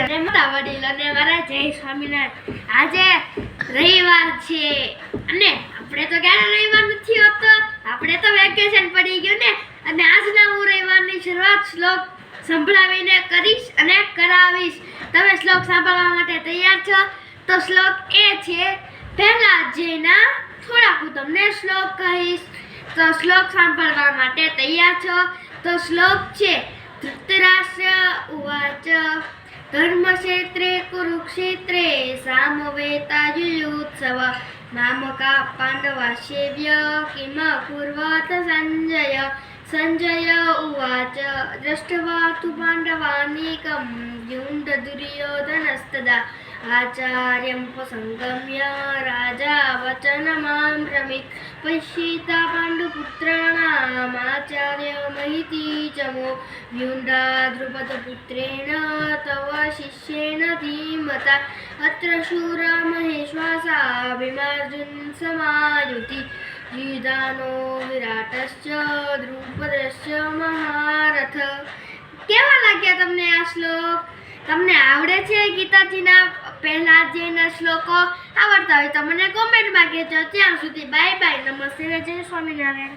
અને મારા વડીલોને મારા જય સ્વામિનારાયણ. આજે રવિવાર છે અને આપણે તો ક્યારે રવિવાર નથી હોતો? આપણે તો વેકેશન પડી ગયું ને. અને આજના હું રવિવારની શરૂઆત શ્લોક સંભળાવીને કરીશ અને કરાવીશ. તમે શ્લોક સાંભળવા માટે તૈયાર છો? તો શ્લોક એ છે, પહેલા જેના થોડાક હું તમને શ્લોક કહીશ. તો શ્લોક સાંભળવા માટે તૈયાર છો? તો શ્લોક છે, ધૃતરાષ્ટ્ર, ઉવાચ धर्मक्षेत्रे कुरुक्षेत्रे सामवेतायुत्सवः नाम का पाण्डवासेव्य किम कुर्वत सञ्जय सञ्जय उवाच दृष्ट्वा तु पाण्डवानीकं युण्डदुर्योधनस्तदा आचार्यं प्रसङ्गम्य राजा वचनमां रमित् पश्येता पाण्डुपुत्राणामाचार्य महिती चमो व्युण्डा द्रुपदपुत्रेण तव शिष्येण धीमता अत्र शूरा महेश्वासाभिमार्जुन समायुति યુધાનો વિરાટશ્ચ દ્રુપદશ્ચ મહારથ. કેવા લાગ્યા તમને આ શ્લોક? તમને આવડે છે ગીતાજીના પહેલા જેના શ્લોકો? આવડતા હોય તો મને કોમેન્ટમાં કહેજો. ત્યાં સુધી બાય બાય નમસ્તે. જય સ્વામિનારાયણ.